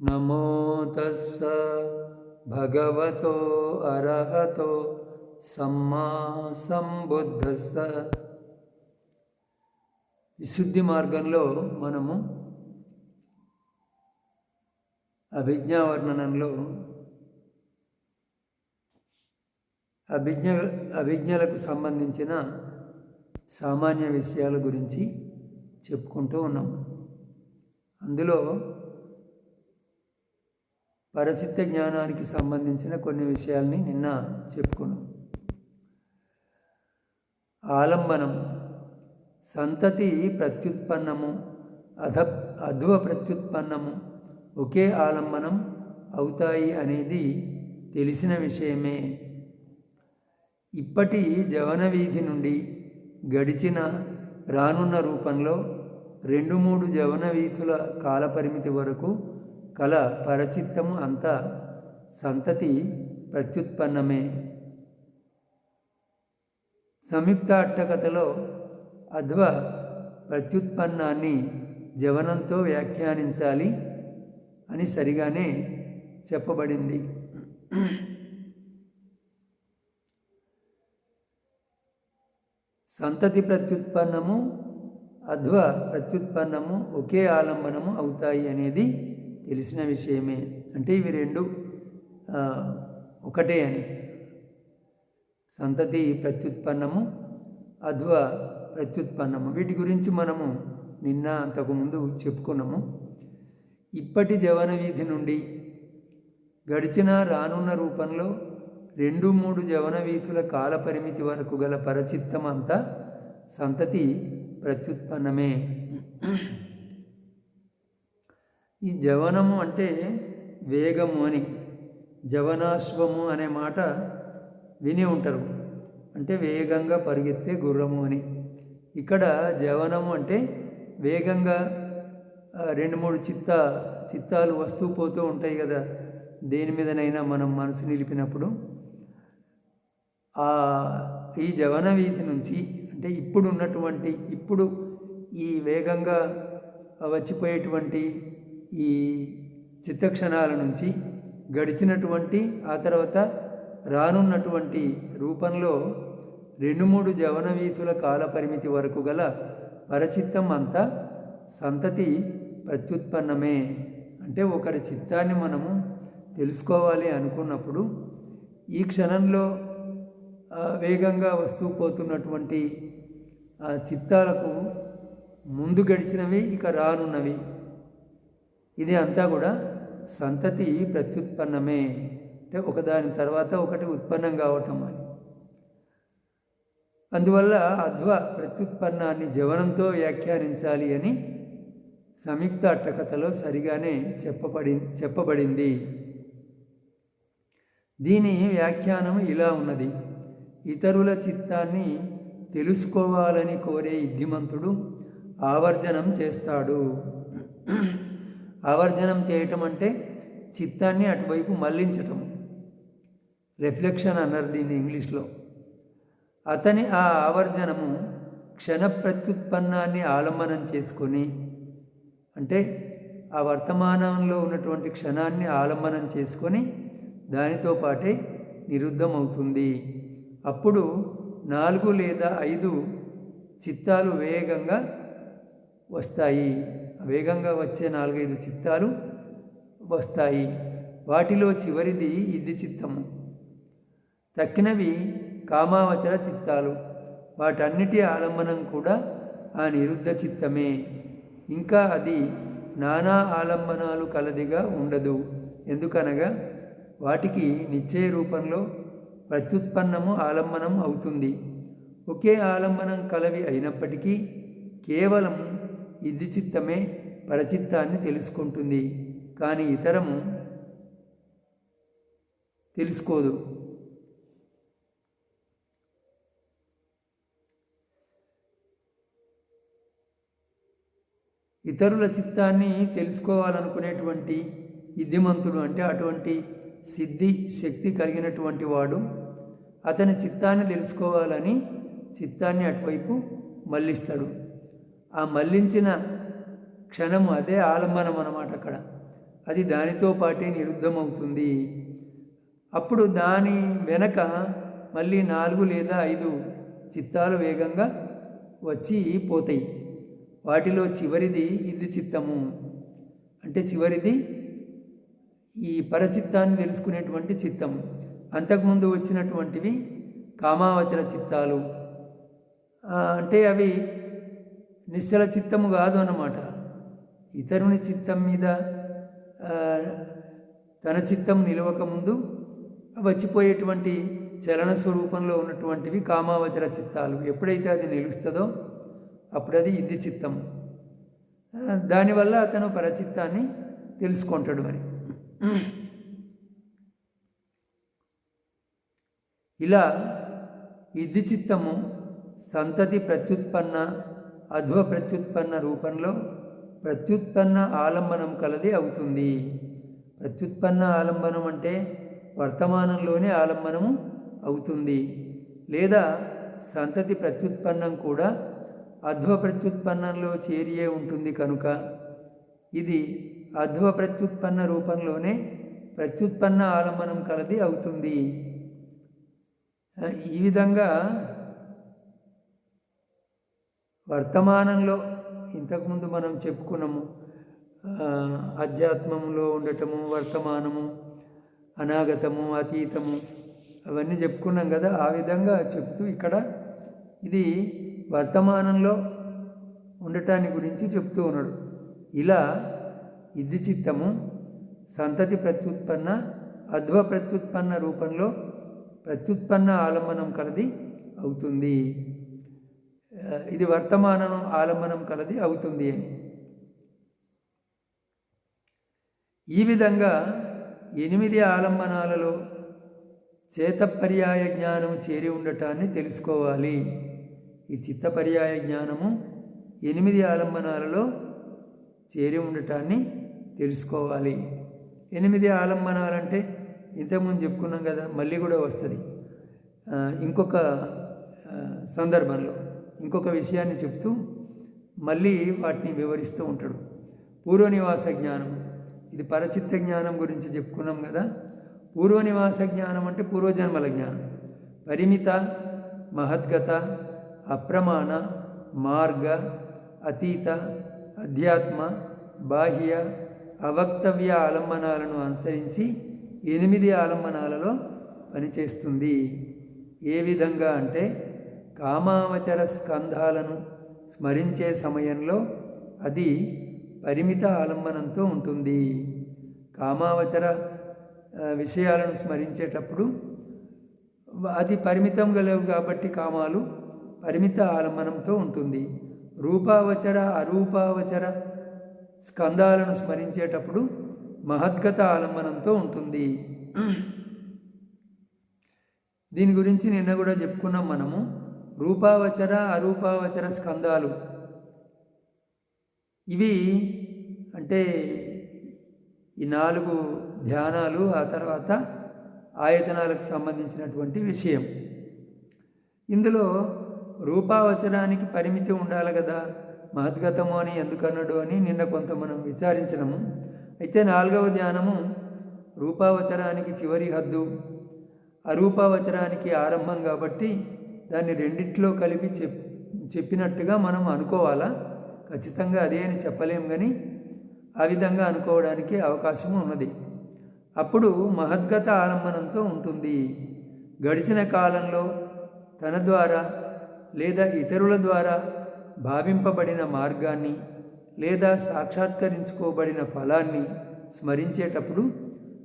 నమో తస్స భగవతో అర్హతో సమ్మా సంబుద్ధస్స. విశుద్ధి మార్గంలో మనము అభిజ్ఞావర్ణనంలో అభిజ్ఞ అభిజ్ఞలకు సంబంధించిన సామాన్య విషయాల గురించి చెప్పుకుంటూ ఉన్నాం అందులో పరచిత్త జ్ఞానానికి సంబంధించిన కొన్ని విషయాల్ని నిన్న చెప్పుకున్నాం. ఆలంబనం సంతతి ప్రత్యుత్పన్నము అధ అధ్వ ప్రత్యుత్పన్నము ఒకే ఆలంబనం అవుతాయి అనేది తెలిసిన విషయమే. ఇప్పటి జవన వీధి నుండి గడిచిన రానున్న రూపంలో రెండు మూడు జవన వీధుల కాలపరిమితి వరకు కల పరచిత్తము అంతా సంతతి ప్రత్యుత్పన్నమే. సంయుక్త అట్టకథలో అధ్వ ప్రత్యుత్పన్నాన్ని జవనంతో వ్యాఖ్యానించాలి అని సరిగానే చెప్పబడింది. సంతతి ప్రత్యుత్పన్నము అధ్వ ప్రత్యుత్పన్నము ఒకే ఆలంబనము అవుతాయి అనేది తెలిసిన విషయమే. అంటే ఇవి రెండు ఒకటే అని. సంతతి ప్రత్యుత్పన్నము అధ్వ ప్రత్యుత్పన్నము. వీటి గురించి మనము నిన్న అంతకుముందు చెప్పుకున్నాము. ఇప్పటి జవన వీధి నుండి గడిచిన రానున్న రూపంలో రెండు మూడు జవన వీధుల కాల పరిమితి వరకు గల పరచిత్తం అంతా సంతతి ప్రత్యుత్పన్నమే. ఈ జవనము అంటే వేగము అని జవనాశ్వము అనే మాట విని ఉంటారు. అంటే వేగంగా పరిగెత్తే గుర్రము అని. ఇక్కడ జవనము అంటే వేగంగా రెండు మూడు చిత్త చిత్తాలు వస్తూ పోతూ ఉంటాయి కదా. దేని మీదనైనా మనం మనసు నిలిపినప్పుడు. ఈ జవన వీధి నుంచి అంటే ఇప్పుడు ఉన్నటువంటి ఇప్పుడు ఈ వేగంగా వచ్చిపోయేటువంటి ఈ చిత్తక్షణాల నుంచి గడిచినటువంటి ఆ తర్వాత రానున్నటువంటి రూపంలో రెండు మూడు జవన వీధుల కాల పరిమితి వరకు గల పరచిత్తం అంతా సంతతి ప్రత్యుత్పన్నమే. అంటే ఒకరి చిత్తాన్ని మనము తెలుసుకోవాలి అనుకున్నప్పుడు ఈ క్షణంలో వేగంగా వస్తూ పోతున్నటువంటి చిత్తాలకు ముందు గడిచినవి ఇక రానున్నవి. ఇది అంతా కూడా సంతతి ప్రత్యుత్పన్నమే. అంటే ఒకదాని తర్వాత ఒకటి ఉత్పన్నం కావటం అని. అందువల్ల అధ్వ ప్రత్యుత్పన్నాన్ని జవనంతో వ్యాఖ్యానించాలి అని సంయుక్త అట్టకథలో సరిగానే చెప్పబడి చెప్పబడింది. దీని వ్యాఖ్యానం ఇలా ఉన్నది. ఇతరుల చిత్తాన్ని తెలుసుకోవాలని కోరే ఇద్ధిమంతుడు ఆవర్జనం చేస్తాడు. ఆవర్జనం చేయటం అంటే చిత్తాన్ని అటువైపు మళ్ళించటం రిఫ్లెక్షన్ అన్నారు దీన్ని ఇంగ్లీష్లో. అతని ఆ ఆవర్జనము క్షణ ప్రత్యుత్పన్నాన్ని ఆలంబనం చేసుకొని అంటే ఆ వర్తమానంలో ఉన్నటువంటి క్షణాన్ని ఆలంబనం చేసుకొని దానితో పాటే నిరుద్ధమవుతుంది. అప్పుడు నాలుగు లేదా ఐదు చిత్తాలు వేగంగా వస్తాయి. వేగంగా వచ్చే నాలుగైదు చిత్తాలు వస్తాయి. వాటిలో చివరిది ఇది చిత్తము. తక్కినవి కామావచర చిత్తాలు. వాటన్నిటి ఆలంబనం కూడా ఆ నిరుద్ధ చిత్తమే. ఇంకా అది నానా ఆలంబనాలు కలదిగా ఉండదు. ఎందుకనగా వాటికి నిశ్చయ రూపంలో ప్రత్యుత్పన్నము ఆలంబనం అవుతుంది. ఒకే ఆలంబనం కలవి అయినప్పటికీ కేవలం ఇది చిత్తమే పరచిత్తాన్ని తెలుసుకుంటుంది. కానీ ఇతరము తెలుసుకోదు. ఇతరుల చిత్తాన్ని తెలుసుకోవాలనుకునేటువంటి ఇద్ధిమంతుడు అంటే అటువంటి సిద్ధి శక్తి కలిగినటువంటి వాడు అతని చిత్తాన్ని తెలుసుకోవాలని చిత్తాన్ని అటువైపు మళ్ళిస్తాడు. ఆ మళ్ళించిన క్షణము అదే ఆలంబనం అన్నమాట అక్కడ. అది దానితో పాటే నిరుద్ధమవుతుంది. అప్పుడు దాని వెనక మళ్ళీ నాలుగు లేదా ఐదు చిత్తాలు వేగంగా వచ్చి పోతాయి. వాటిలో చివరిది ఇది చిత్తము. అంటే చివరిది ఈ పరచిత్తాన్ని తెలుసుకునేటువంటి చిత్తం. అంతకుముందు వచ్చినటువంటివి కామావచన చిత్తాలు. అంటే అవి నిశ్చల చిత్తము కాదు అన్నమాట. ఇతరుని చిత్తం మీద తన చిత్తం నిలవక ముందు వచ్చిపోయేటువంటి చలన స్వరూపంలో ఉన్నటువంటివి కామావచర చిత్తాలు. ఎప్పుడైతే అది నిలుస్తుందో అప్పుడు అది ఇది చిత్తం. దానివల్ల అతను పరచిత్తాన్ని తెలుసుకుంటాడు అని ఇలా ఇది చిత్తము సంతతి ప్రత్యుత్పన్న అధ్వ ప్రత్యుత్పన్న రూపంలో ప్రత్యుత్పన్న ఆలంబనం కలది అవుతుంది. ప్రత్యుత్పన్న ఆలంబనం అంటే వర్తమానంలోనే ఆలంబనము అవుతుంది. లేదా సంతతి ప్రత్యుత్పన్నం కూడా అధ్వ ప్రత్యుత్పన్నంలో చేరియే ఉంటుంది కనుక ఇది అధ్వ ప్రత్యుత్పన్న రూపంలోనే ప్రత్యుత్పన్న ఆలంబనం కలది అవుతుంది. ఈ విధంగా వర్తమానంలో ఇంతకుముందు మనం చెప్పుకున్నాము ఆధ్యాత్మంలో అధ్యాత్మంలో ఉండటము వర్తమానము అనాగతము అతీతము అవన్నీ చెప్పుకున్నాం కదా ఆ విధంగా చెప్తూ ఇక్కడ ఇది వర్తమానంలో ఉండటాన్ని గురించి చెప్తూ ఉన్నాడు. ఇలా ఇది చిత్తము సంతతి ప్రత్యుత్పన్న అధ్వ ప్రత్యుత్పన్న రూపంలో ప్రత్యుత్పన్న ఆలంబనం కలది అవుతుంది. ఇది వర్తమానం ఆలంబనం కలది అవుతుంది అని. ఈ విధంగా ఎనిమిది ఆలంబనాలలో చేతపర్యాయ జ్ఞానం చేరి ఉండటాన్ని తెలుసుకోవాలి. ఈ చిత్తపర్యాయ జ్ఞానము ఎనిమిది ఆలంబనాలలో చేరి ఉండటాన్ని తెలుసుకోవాలి. ఎనిమిది ఆలంబనాలంటే ఇంతకుముందు చెప్పుకున్నాం కదా మళ్ళీ కూడా వస్తుంది. ఇంకొక సందర్భంలో. ఇంకొక విషయాన్ని చెప్తూ మళ్ళీ వాటిని వివరిస్తూ ఉంటాడు. పూర్వనివాస జ్ఞానం. ఇది పరచిత్త జ్ఞానం గురించి చెప్పుకున్నాం కదా. పూర్వనివాస జ్ఞానం అంటే పూర్వజన్మల జ్ఞానం. పరిమిత మహద్గత అప్రమాణ మార్గ అతీత అధ్యాత్మ బాహ్య అవక్తవ్య ఆలంబనాలను అనుసరించి ఎనిమిది ఆలంబనాలలో పనిచేస్తుంది. ఏ విధంగా అంటే కామావచర స్కంధాలను స్మరించే సమయంలో అది పరిమిత ఆలంబనంతో ఉంటుంది. కామావచర విషయాలను స్మరించేటప్పుడు అది పరిమితం గలవు కాబట్టి కామాలు పరిమిత ఆలంబనంతో ఉంటుంది. రూపావచర అరూపావచర స్కందాలను స్మరించేటప్పుడు మహద్గత ఆలంబనంతో ఉంటుంది. దీని గురించి నిన్న కూడా చెప్పుకున్నాం మనము. రూపావచర అరూపావచర స్కందాలు. ఇవి అంటే ఈ నాలుగు ధ్యానాలు ఆ తర్వాత ఆయతనాలకు సంబంధించినటువంటి విషయం. ఇందులో రూపావచరానికి పరిమితి ఉండాలి కదా మహద్గతము అని ఎందుకన్నాడు అని నిన్న కొంత మనం విచారించినము. అయితే నాలుగవ ధ్యానము రూపావచరానికి చివరి హద్దు అరూపావచరానికి ఆరంభం కాబట్టి దాన్ని రెండిట్లో కలిపి చెప్ చెప్పినట్టుగా మనం అనుకోవాలా? ఖచ్చితంగా అదే అని చెప్పలేం కానీ ఆ విధంగా అనుకోవడానికి అవకాశం ఉన్నది. అప్పుడు మహద్గత ఆలంబనంతో ఉంటుంది. గడిచిన కాలంలో తన ద్వారా లేదా ఇతరుల ద్వారా భావింపబడిన మార్గాన్ని లేదా సాక్షాత్కరించుకోబడిన ఫలాన్ని స్మరించేటప్పుడు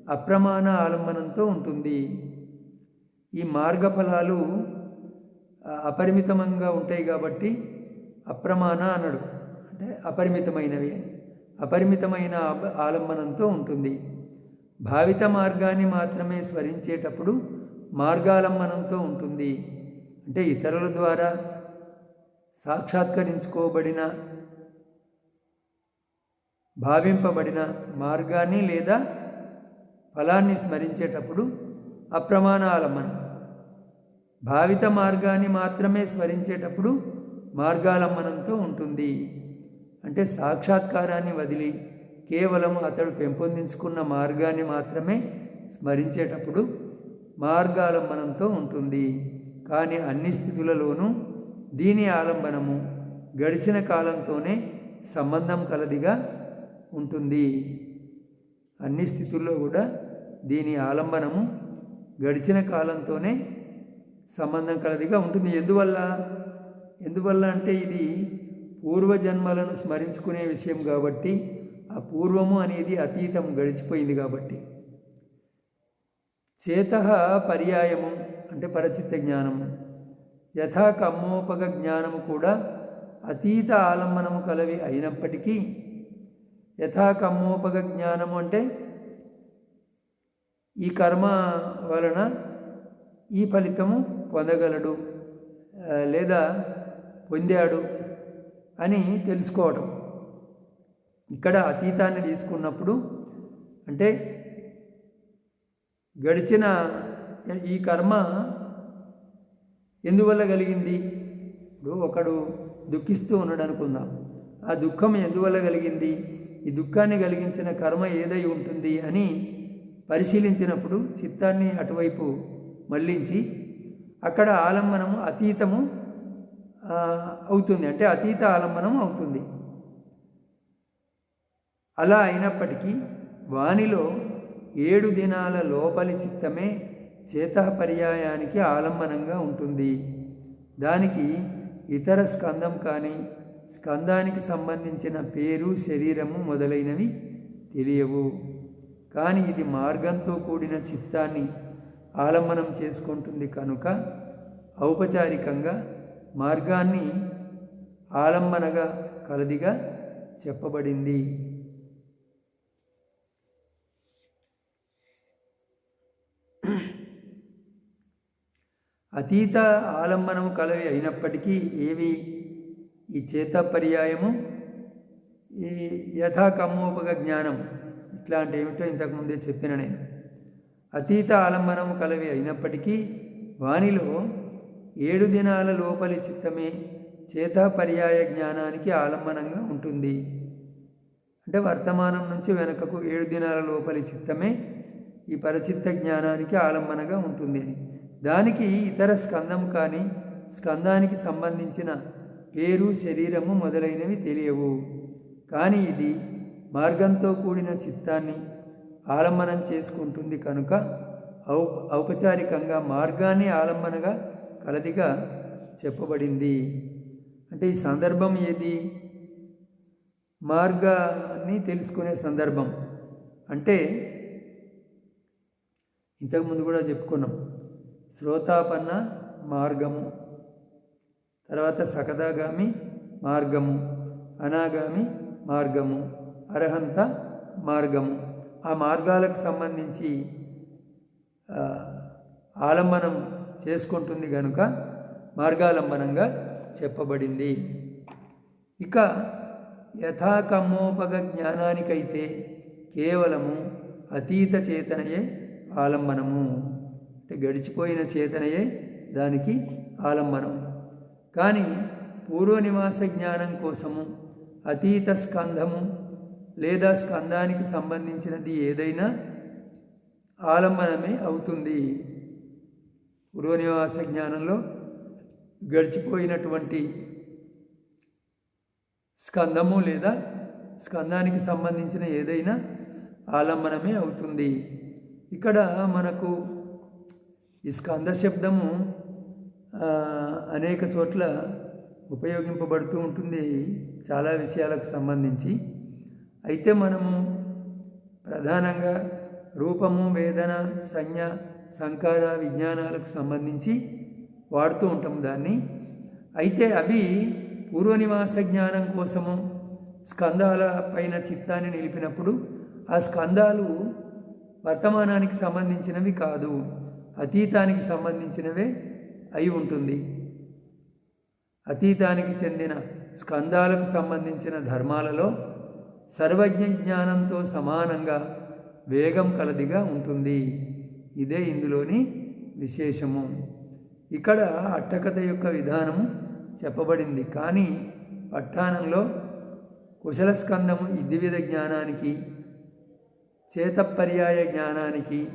అప్రమాణ ఆలంబనంతో ఉంటుంది. ఈ మార్గ ఫలాలు అపరిమితంగా ఉంటాయి కాబట్టి అప్రమాణ అనడు. అంటే అపరిమితమైనవి అని. అపరిమితమైన ఆలంబనంతో ఉంటుంది. భావిత మార్గాన్ని మాత్రమే స్మరించేటప్పుడు మార్గాలంబనంతో ఉంటుంది. అంటే ఇతరుల ద్వారా సాక్షాత్కరించుకోబడిన భావింపబడిన మార్గాన్ని లేదా ఫలాన్ని స్మరించేటప్పుడు అప్రమాణ ఆలంబనం. భావిత మార్గాన్ని మాత్రమే స్మరించేటప్పుడు మార్గాలంబనంతో ఉంటుంది. అంటే సాక్షాత్కారాన్ని వదిలి కేవలం అతడు పెంపొందించుకున్న మార్గాన్ని మాత్రమే స్మరించేటప్పుడు మార్గాలంబనంతో ఉంటుంది. కానీ అన్ని స్థితులలోనూ దీని ఆలంబనము గడిచిన కాలంతోనే సంబంధం కలదిగా ఉంటుంది. అన్ని స్థితుల్లో కూడా దీని ఆలంబనము గడిచిన కాలంతోనే సంబంధం కలదిగా ఉంటుంది. ఎందువల్ల? ఎందువల్ల అంటే ఇది పూర్వజన్మలను స్మరించుకునే విషయం కాబట్టి ఆ పూర్వము అనేది అతీతం గడిచిపోయింది కాబట్టి. చేత పర్యాయము అంటే పరచిత్త జ్ఞానము. యథా కమ్మోపగ జ్ఞానము కూడా అతీత ఆలంబనము కలవి అయినప్పటికీ యథా కమ్మోపగ జ్ఞానము అంటే ఈ కర్మ వలన ఈ ఫలితము పొందగలడు లేదా పొందాడు అని తెలుసుకోవటం. ఇక్కడ అతీతాన్ని తీసుకున్నప్పుడు అంటే గడిచిన ఈ కర్మ ఎందువల్ల కలిగింది? ఇప్పుడు ఒకడు దుఃఖిస్తూ ఉన్నాడు అనుకుందాం ఆ దుఃఖం ఎందువల్ల కలిగింది? ఈ దుఃఖాన్ని కలిగించిన కర్మ ఏదై ఉంటుంది అని పరిశీలించినప్పుడు చిత్తాన్ని అటువైపు మళ్ళించి అక్కడ ఆలంబనము అతీతము అవుతుంది. అంటే అతీత ఆలంబనం అవుతుంది. అలా అయినప్పటికీ వానిలో ఏడు దినాల లోపలి చిత్తమే చేత పర్యాయానికి ఆలంబనంగా ఉంటుంది. దానికి ఇతర స్కందం కానీ స్కందానికి సంబంధించిన పేరు శరీరము మొదలైనవి తెలియవు. కానీ ఇది మార్గంతో కూడిన చిత్తాన్ని ఆలంబనం చేసుకుంటుంది కనుక ఔపచారికంగా మార్గాన్ని ఆలంబనగా కలదిగా చెప్పబడింది. అతీత ఆలంబనము కలవి అయినప్పటికీ ఏవి? ఈ చేత పర్యాయము ఈ యథాకమ్మోపగ జ్ఞానం ఇట్లాంటి ఏమిటో ఇంతకుముందే చెప్పిన నేను. అతీత ఆలంబనం కలవి అయినప్పటికీ వానిలో ఏడు దినాల లోపలి చిత్తమే చేత పర్యాయ జ్ఞానానికి ఆలంబనంగా ఉంటుంది. అంటే వర్తమానం నుంచి వెనుకకు ఏడు దినాల లోపలి చిత్తమే ఈ పరచిత్త జ్ఞానానికి ఆలంబనగా ఉంటుంది. అని దానికి ఇతర స్కందం కానీ స్కందానికి సంబంధించిన పేరు శరీరము మొదలైనవి తెలియవు. కానీ ఇది మార్గంతో కూడిన చిత్తాన్ని ఆలంబనం చేసుకుంటుంది కనుక ఔ ఔపచారికంగా మార్గాన్ని ఆలంబనగా కలదిగా చెప్పబడింది. అంటే ఈ సందర్భం ఏది? మార్గాన్ని తెలుసుకునే సందర్భం. అంటే ఇంతకుముందు కూడా చెప్పుకున్నాం. శ్రోతాపన్న మార్గము తర్వాత సకదాగామి మార్గము అనాగామి మార్గము అర్హంత మార్గము. ఆ మార్గాలకు సంబంధించి ఆలంబనం చేసుకుంటుంది కనుక మార్గాలంబనంగా చెప్పబడింది. ఇక యథాకమ్మోపగ జ్ఞానానికైతే కేవలము అతీత చేతనయే ఆలంబనము. అంటే గడిచిపోయిన చేతనయే దానికి ఆలంబనం. కానీ పూర్వనివాస జ్ఞానం కోసము అతీత స్కంధము లేదా స్కందానికి సంబంధించినది ఏదైనా ఆలంబనమే అవుతుంది. పూర్వనివాస జ్ఞానంలో గడిచిపోయినటువంటి స్కందము లేదా స్కందానికి సంబంధించిన ఏదైనా ఆలంబనమే అవుతుంది. ఇక్కడ మనకు ఈ స్కంద శబ్దము అనేక చోట్ల ఉపయోగింపబడుతూ ఉంటుంది. చాలా విషయాలకు సంబంధించి అయితే మనము ప్రధానంగా రూపము వేదన సంజ్ఞ సంకార విజ్ఞానాలకు సంబంధించి వాడుతూ ఉంటాం దాన్ని. అయితే అవి పూర్వనివాస జ్ఞానం కోసము స్కందాల పైన చిత్తాన్ని నిలిపినప్పుడు ఆ స్కందాలు వర్తమానానికి సంబంధించినవి కాదు అతీతానికి సంబంధించినవే అయి ఉంటుంది. అతీతానికి చెందిన స్కందాలకు సంబంధించిన ధర్మాలలో సర్వజ్ఞ జ్ఞానంతో సమానంగా వేగం కలదిగా ఉంటుంది. ఇదే ఇందులోని విశేషము. ఇక్కడ అట్టకథ యొక్క విధానము చెప్పబడింది. కానీ పట్టాణంలో కుశలస్కందము ఇద్విధ జ్ఞానానికి చేతపర్యాయ జ్ఞానానికి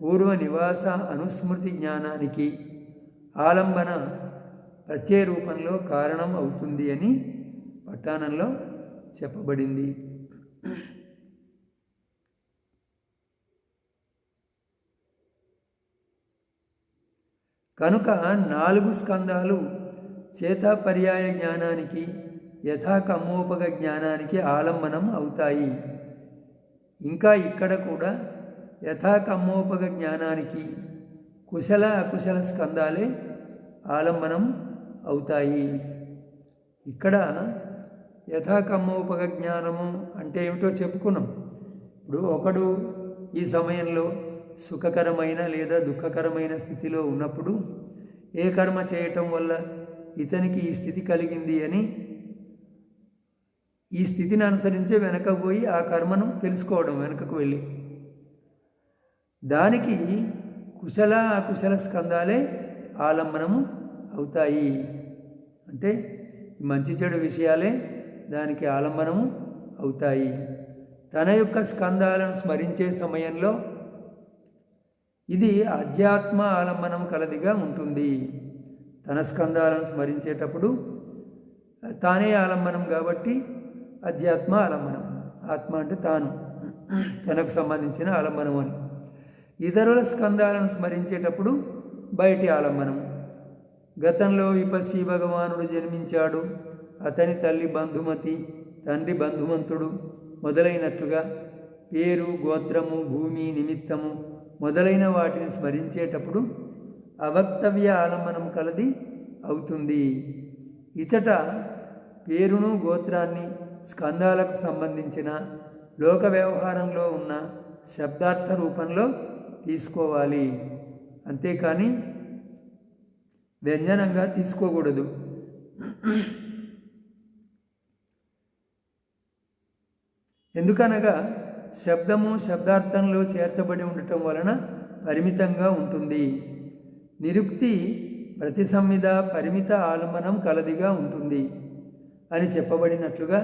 పూర్వ నివాస అనుస్మృతి జ్ఞానానికి ఆలంబన ప్రత్యయ రూపంలో కారణం అవుతుంది అని పట్టాణంలో చెప్పబడింది. కనుక నాలుగు స్కందాలు చేతాపర్యాయ జ్ఞానానికి యథాకమోపగ జ్ఞానానికి ఆలంబనం అవుతాయి. ఇంకా ఇక్కడ కూడా యథాకమ్మోపగ జ్ఞానానికి కుశల అకుశల స్కందాలే ఆలంబనం అవుతాయి. ఇక్కడ యథాకమ్మోపక జ్ఞానము అంటే ఏమిటో చెప్పుకున్నాం. ఇప్పుడు ఒకడు ఈ సమయంలో సుఖకరమైన లేదా దుఃఖకరమైన స్థితిలో ఉన్నప్పుడు ఏ కర్మ చేయటం వల్ల ఇతనికి ఈ స్థితి కలిగింది అని ఈ స్థితిని అనుసరించే వెనకపోయి ఆ కర్మను తెలుసుకోవడం వెనకకు వెళ్ళి. దానికి కుశల అకుశల స్కందాలే ఆలంబనము అవుతాయి. అంటే మంచి చెడు విషయాలే దానికి ఆలంబనము అవుతాయి. తన యొక్క స్కందాలను స్మరించే సమయంలో ఇది అధ్యాత్మ ఆలంబనం కలదిగా ఉంటుంది. తన స్కందాలను స్మరించేటప్పుడు తానే ఆలంబనం కాబట్టి అధ్యాత్మ ఆలంబనం. ఆత్మ అంటే తాను. తనకు సంబంధించిన ఆలంబనం అని. ఇతరుల స్కందాలను స్మరించేటప్పుడు బయటి ఆలంబనం. గతంలో విపస్సి భగవానుడు జన్మించాడు. అతని తల్లి బంధుమతి తండ్రి బంధుమంతుడు మొదలైనట్లుగా పేరు గోత్రము భూమి నిమిత్తము మొదలైన వాటిని స్మరించేటప్పుడు అవక్తవ్య ఆలంబనం కలది అవుతుంది. ఇచట పేరును గోత్రాన్ని స్కందాలకు సంబంధించిన లోక వ్యవహారంలో ఉన్న శబ్దార్థ రూపంలో తీసుకోవాలి. అంతేకాని వ్యంజనంగా తీసుకోకూడదు. ఎందుకనగా శబ్దము శబ్దార్థంలో చేర్చబడి ఉండటం వలన పరిమితంగా ఉంటుంది. నిరుక్తి ప్రతి సంవిధ పరిమిత ఆలంబనం కలదిగా ఉంటుంది. అని చెప్పబడినట్లుగా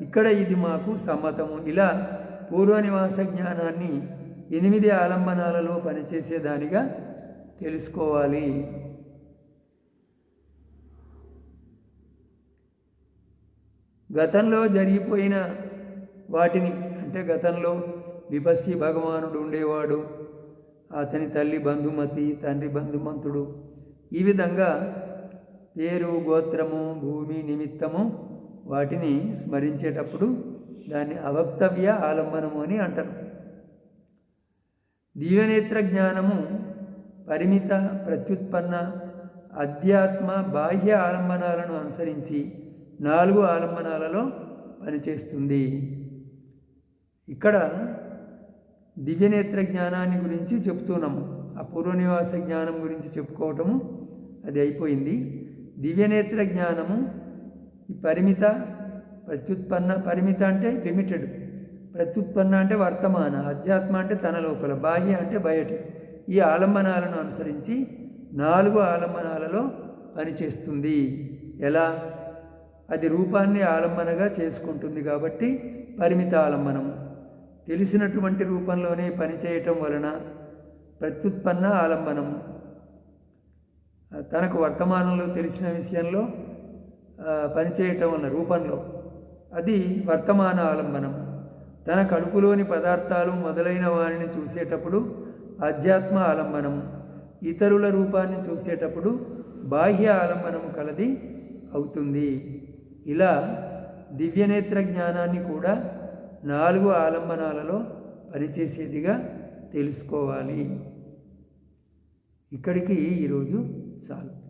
ఇక్కడ ఇది మాకు సమ్మతము. ఇలా పూర్వనివాస జ్ఞానాన్ని ఎనిమిది ఆలంబనాలలో పనిచేసేదానిగా తెలుసుకోవాలి. గతంలో జరిగిపోయిన వాటిని అంటే గతంలో విపస్సి భగవానుడు ఉండేవాడు. అతని తల్లి బంధుమతి తండ్రి బంధుమంతుడు. ఈ విధంగా పేరు గోత్రము భూమి నిమిత్తము వాటిని స్మరించేటప్పుడు దాన్ని అవక్తవ్య ఆలంబనము అని అంటారు. దివ్యనేత్ర జ్ఞానము పరిమిత ప్రత్యుత్పన్న అధ్యాత్మ బాహ్య ఆలంబనాలను అనుసరించి నాలుగు ఆలంబనాలలో పనిచేస్తుంది. ఇక్కడ దివ్యనేత్ర జ్ఞానాన్ని గురించి చెప్తున్నాము. ఆ పూర్వనివాస జ్ఞానం గురించి చెప్పుకోవటము అది అయిపోయింది. దివ్యనేత్ర జ్ఞానము ఈ పరిమిత ప్రత్యుత్పన్న పరిమిత అంటే లిమిటెడ్. ప్రత్యుత్పన్న అంటే వర్తమాన అధ్యాత్మ అంటే తన లోపల బాహ్య అంటే బయట. ఈ ఆలంబనాలను అనుసరించి నాలుగు ఆలంబనాలలో పనిచేస్తుంది. ఎలా? అది రూపాన్ని ఆలంబనగా చేసుకుంటుంది కాబట్టి పరిమిత ఆలంబనము తెలిసినటువంటి రూపంలోనే పనిచేయటం వలన ప్రత్యుత్పన్న ఆలంబనం. తనకు వర్తమానంలో తెలిసిన విషయంలో పనిచేయటం అన్న రూపంలో అది వర్తమాన ఆలంబనం. తన కడుపులోని పదార్థాలు మొదలైన వారిని చూసేటప్పుడు ఆధ్యాత్మ ఆలంబనం. ఇతరుల రూపాన్ని చూసేటప్పుడు బాహ్య ఆలంబనం కలది అవుతుంది. ఇలా దివ్యనేత్ర జ్ఞానాన్ని కూడా నాలుగు ఆలంబనాలలో పనిచేసేదిగా తెలుసుకోవాలి. ఇక్కడికి ఈరోజు చాలు.